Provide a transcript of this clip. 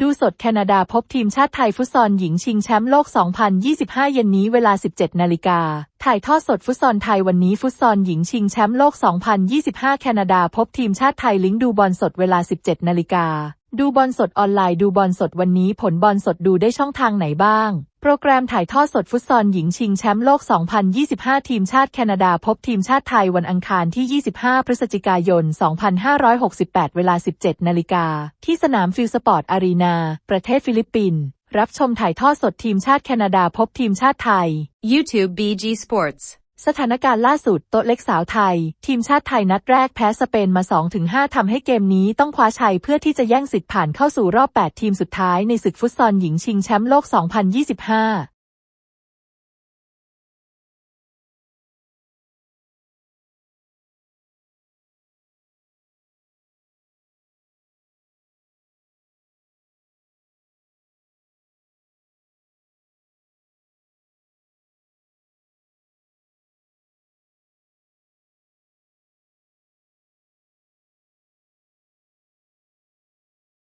ดูสดแคนาดาพบทีมชาติไทยฟุตซอลหญิงชิงแชมป์โลก 2025 เย็นนี้เวลา 17 นาฬิกา ถ่ายทอดสดฟุตซอลไทยวันนี้ฟุตซอลหญิงชิงแชมป์โลก 2025 แคนาดาพบทีมชาติไทยลิงก์ดูบอลสดเวลา 17 นาฬิกา ดูบอลสดออนไลน์ดูบอลสดวันนี้ผลบอลสดดูได้ช่องทางไหนบ้าง โปรแกรมถ่ายทอดสดฟุตซอลหญิงชิงแชมป์โลก 2025 ทีมชาติแคนาดาพบทีมชาติไทยวันอังคารที่ 25 พฤศจิกายน 2568 เวลา 17 นาฬิกา ที่สนามฟิลสปอร์ตอารีนา ประเทศฟิลิปปินส์ รับชมถ่ายทอดสดทีมชาติแคนาดาพบทีมชาติไทย YouTube BG Sports. สถานการณ์ล่าสุดโต๊ะเล็กสาวไทย ทีมชาติไทยนัดแรกแพ้สเปนมา 2-5ทำให้เกมนี้ต้องคว้าชัยเพื่อที่จะแย่งสิทธิ์ผ่านเข้าสู่รอบ 8 ทีมสุดท้ายในศึกฟุตซอลหญิงชิงแชมป์โลก 2025